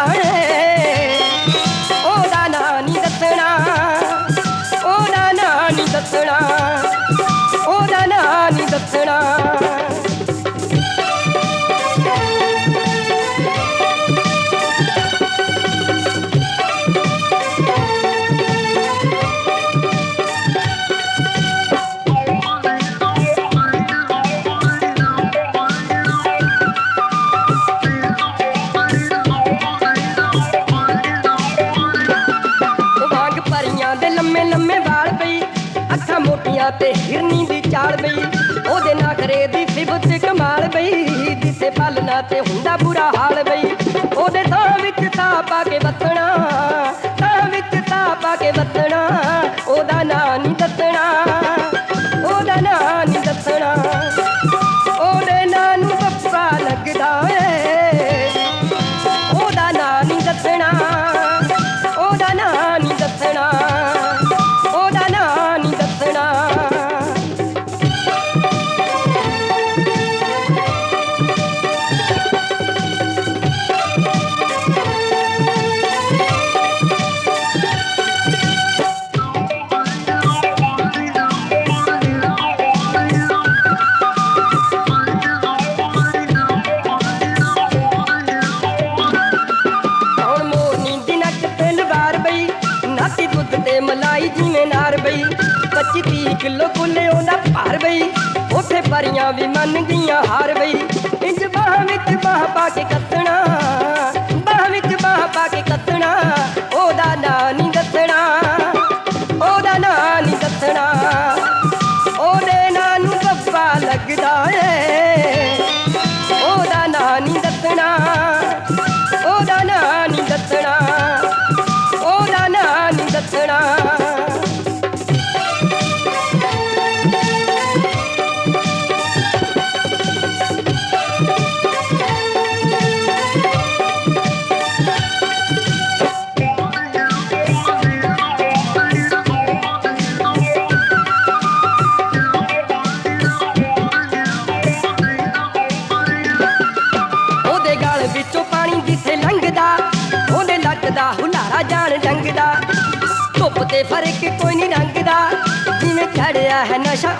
அவள் ਅੱਖਾਂ ਤੇ ਹਿਰਨੀ ਦੀ ਚਾਲ ਪਈ ਉਹਦੇ ਨਖਰੇ ਦੀ ਸਿਫਤ ਕਮਾਲ ਪਈ ਜਿੱਥੇ ਪਾਲਣਾ ਤੇ ਹੁੰਦਾ ਬੁਰਾ ਹਾਲ ਪਈ ਉਹਦੇ ਥਾਂ ਵਿੱਚ ਤਾਂ ਪਾ ਕੇ ਵਤਣਾ ਜਿਵੇਂ ਨਾਰ ਬਈ। 25 30 ਕਿਲੋ ਕੁੱਲੇ ਉਹਦਾ ਭਾਰ ਬਈ। ਉੱਥੇ ਪਰੀਆਂ ਵੀ ਮੰਨ ਗਈਆਂ ਹਾਰ ਬਈ। ਇੰਜ ਬਾਹ ਵਿੱਚ ਬਾਹ ਪਾ ਕੇ ਕੱਤਣਾ। ਬਾਹ ਵਿੱਚ ਬਾਹ ਪਾ ਕੇ ਕੱਤਣਾ। ਉਹਦਾ ਨਾਂ ਨਹੀਂ ਦੱਸਣਾ। ਉਹਦਾ ਨਾਂ ਨਹੀਂ ਦੱਸਣਾ। ਉਹਦੇ ਹੁਲਾਰਾ ਜਾਣ ਡੰਗਦਾ ਧੁੱਪ ਤੇ ਫ਼ਰਕ ਕੋਈ ਨਹੀਂ ਰੰਗਦਾ ਜਿਵੇਂ ਚੜਿਆ ਹੈ ਨਸ਼ਾ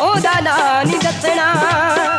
ਉਹਦਾ ਨਾਂ ਨਹੀਂ ਦੱਸਣਾ